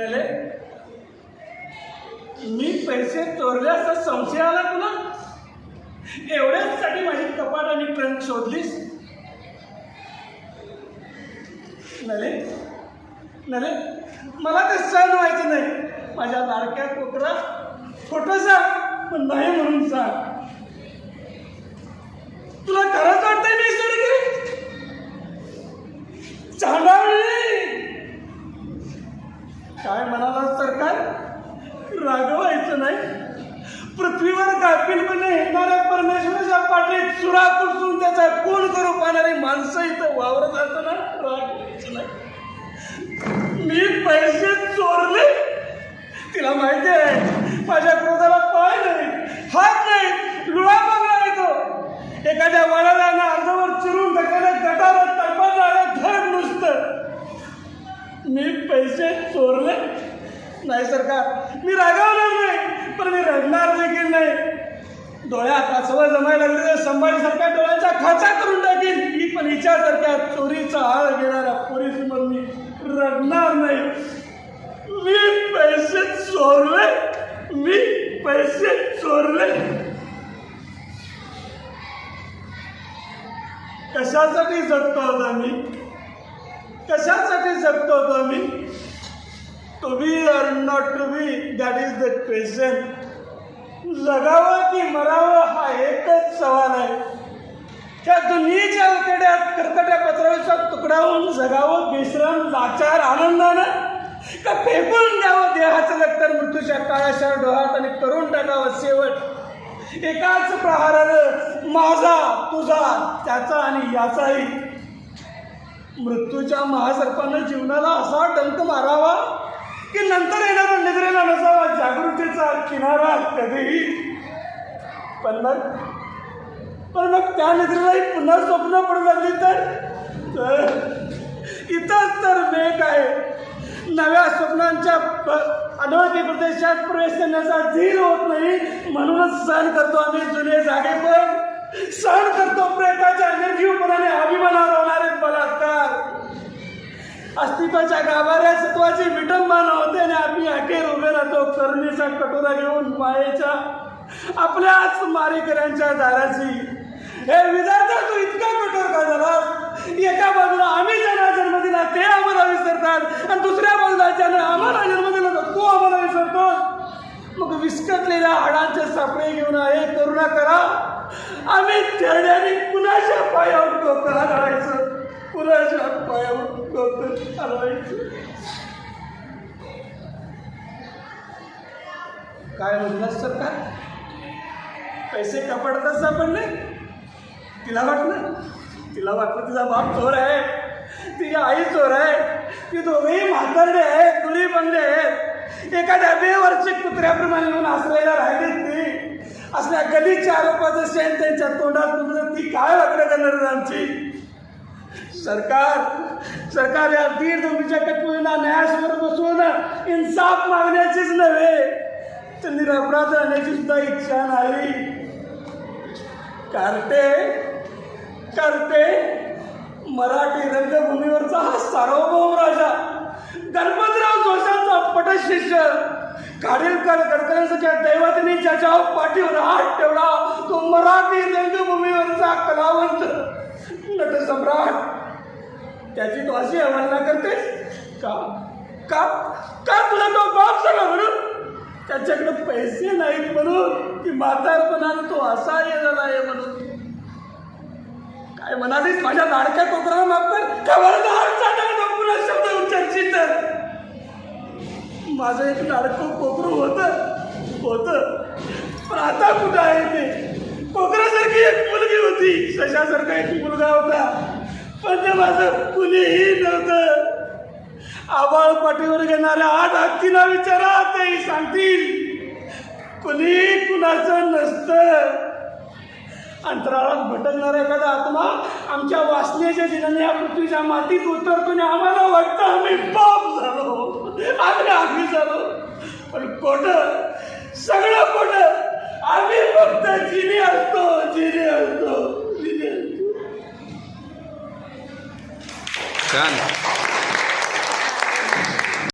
म्हणाले मी पैसे चोरले असा संशय आला तुला? एवढ्याचसाठी माझी कपाट आणि ट्रंक शोधलीस? नले नले मला ते सण व्हायचं नाही. माझ्या लाडक्या कोकरा खोटं सांग पण नाही म्हणून सांग. तुला खरंच वाटतंय मी सोडगिरी चांडावली काय म्हणाला सरकार रागवायचं नाही पृथ्वीवर गाफीलपणे येणाऱ्या परमेश्वराच्या पाठीत चुरा कुसून त्याचा कोण करू पाहणारी माणसं इथं वावरत असताना राग मी पैसे चोरले? तिला माहिती आहे माझ्या क्रोधाला पाय नाही हात नाही लुळा बघला येतो एखाद्या वडाला अर्धवर चिरून टाकायला गटारात टाकणार धड नुसतं. मी पैसे चोरले? नाही सरकार मी रागावलं नाही पण मी डोळ्या डोळ्यात जमायला लागले तर संभाजीसारख्या डोळ्याचा खाचा करून टाकीन. ही पण हिच्यासारख्या चोरीचा आळ घेणाऱ्या मग मी रडणार नाही. मी पैसे चोरले. मी पैसे चोरले. कशासाठी जगतो होतो आम्ही कशासाठी जगतो होतो आम्ही to be or not to be that is the question जगावं की मरावं हा एकच सवाल आहे. त्या दुनियेच्या उकड्यात कर्कट्या पत्राचा तुकड्याहून जगावं बेसरण लाचार आनंदानं का फेकून द्यावं देहाचं लक्तर मृत्यूच्या काळाच्या डोहात आणि करून टाकावं शेवट? एकाच प्रहारानं माझा तुझा त्याचा आणि याचाही. मृत्यूच्या महासर्पानं जीवनाला असा डंक मारावा किनारा कधीही पण मग पण मग त्या नजरेलाही पुन्हा स्वप्न पडू लागली तर? तर इथंच तर मेघ आहे. नव्या स्वप्नांच्या प- अनोळखी प्रदेशात प्रवेश करण्याचा धीर होत नाही. म्हणूनच सहन करतो आम्ही जुने जागे पण. सहन करतो प्रेताच्या निर्जीवपणाने अभिमानावर होणारे बलात्कार. अस्तित्वाच्या गाभाऱ्या सत्वाची विटंबना होते आणि आम्ही अखेर उभे राहतो करुणीचा कटोरा घेऊन मायेच्या आपल्याच मारेकऱ्यांच्या दाराची हे विधाता तू इतका कठोर का झाला? एका बाजूला आम्ही ज्यांना जन्म दिला ते आम्हाला विसरतात आणि दुसऱ्या बाजूला ज्यांना आम्हाला जन्म दिला तो आम्हाला विसरतो. मग विस्कटलेल्या हाडांचे सापळे घेऊन आहे करुणा करा. आम्ही तेरड्याने कुणाच्या पायावर डोकं हलवायचं कुणाच्या पायावर डोकं हलवायचं काय म्हणलं सरकार पैसे कपडतात सापडले तिला वाटलं? तिला वाटलं तिचा बाप चोर आहे. तिची आई चोर आहे. ती दोघेही म्हातारडे आहेत तुली बनले आहेत. एखाद्या बेवर्षी कुत्र्याप्रमाणे येऊन आसरायला राहिलीत ती. असल्या गलीच्या आरोपाचं शेण त्यांच्या तोंडात तुमचं ती काय वाकडं करणार आमची? सरकार सरकार या दीड दोघीच्या कटमुलींना न्यायासमोर बसून इन्साफ मागण्याचीच नव्हे. तर निरपराध राहण्याची सुद्धा इच्छा नाही. कार्टे कार्टे मराठी रंगभूमीवरचा हा सार्वभौम राजा गणपतराव जोशांचा पटशिष्य खाडीलकर गडकऱ्यांच्या दैवतनी ज्याच्या पाठीवर हात ठेवला तो मराठी रंगभूमीवरचा कलावंत नटसम्राट त्याची तू अशी अवहेलना करतेस? का? का? का तुला तो बाप झाला म्हणून? त्याच्याकडे पैसे नाहीत म्हणून की म्हातारपणाने तो असा ये झाला आहे म्हणून. काय म्हणालीस? माझ्या लाडक्या कोकराला माफ कर. खबरदार चाटा पुन्हा शब्द उच्चारशील तर. माझं एक लाडकं कोकरू होतं. होतं. पण आता कुठं आहे ते? कोकरासारखी एक मुलगी होती. शशासारखा एक मुलगा होता. पण ते माझं कुणीही नव्हतं. आबाळ पाठीवर घेणाऱ्या आठ हत्तीला विचारा तेही सांगतील. कुणी कुणाचं नसतं. अंतराळात भटकणारा एखादा आत्मा आमच्या वासनेच्या दिनाने या पृथ्वीच्या मातीत उतरतो आणि आम्हाला वाटतं आम्ही पाप झालो. आम्ही आम्ही झालो. पण कोट सगळं कोट आम्ही फक्त जिने Done.